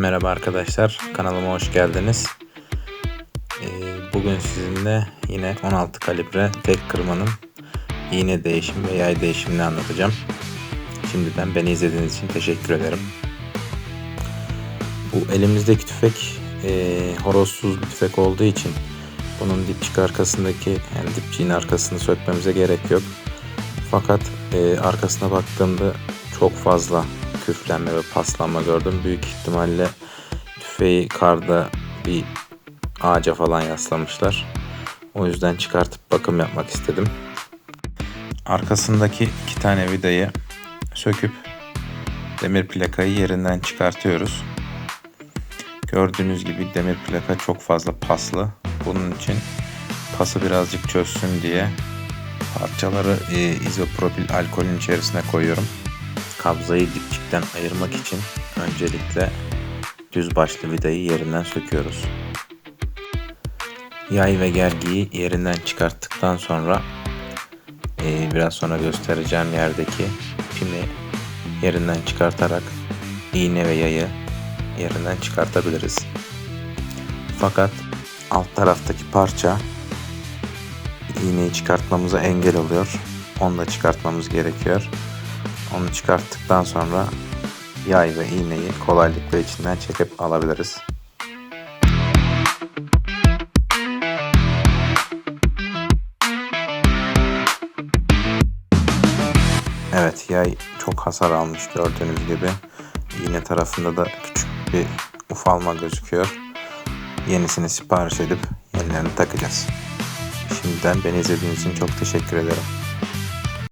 Merhaba arkadaşlar, kanalıma hoş geldiniz. Ee, bugün sizinle yine 16 kalibre tek kırmanın iğne değişim ve yay değişimini anlatacağım. Şimdiden beni izlediğiniz için teşekkür ederim. Bu elimizdeki tüfek e, horozsuz bir tüfek olduğu için bunun dipçik arkasındaki yani dipçiğin arkasını sökmemize gerek yok. Fakat e, arkasına baktığımda çok fazla küflenme ve paslanma gördüm. Büyük ihtimalle tüfeği karda bir ağaca falan yaslamışlar. O yüzden çıkartıp bakım yapmak istedim. Arkasındaki iki tane vidayı söküp demir plakayı yerinden çıkartıyoruz. Gördüğünüz gibi demir plaka çok fazla paslı. Bunun için pası birazcık çözsün diye parçaları e, izopropil alkolün içerisine koyuyorum. Kabzayı dipçikten ayırmak için öncelikle düz başlı vidayı yerinden söküyoruz. Yay ve gergiyi yerinden çıkarttıktan sonra e, biraz sonra göstereceğim yerdeki pimi yerinden çıkartarak iğne ve yayı yerinden çıkartabiliriz. Fakat alt taraftaki parça iğneyi çıkartmamıza engel oluyor. Onu da çıkartmamız gerekiyor. Onu çıkarttıktan sonra yay ve iğneyi kolaylıkla içinden çekip alabiliriz. Evet yay çok hasar almış gördüğünüz gibi. İğne tarafında da küçük bir ufalma gözüküyor. Yenisini sipariş edip yenilerini takacağız. Şimdiden beni izlediğiniz için çok teşekkür ederim.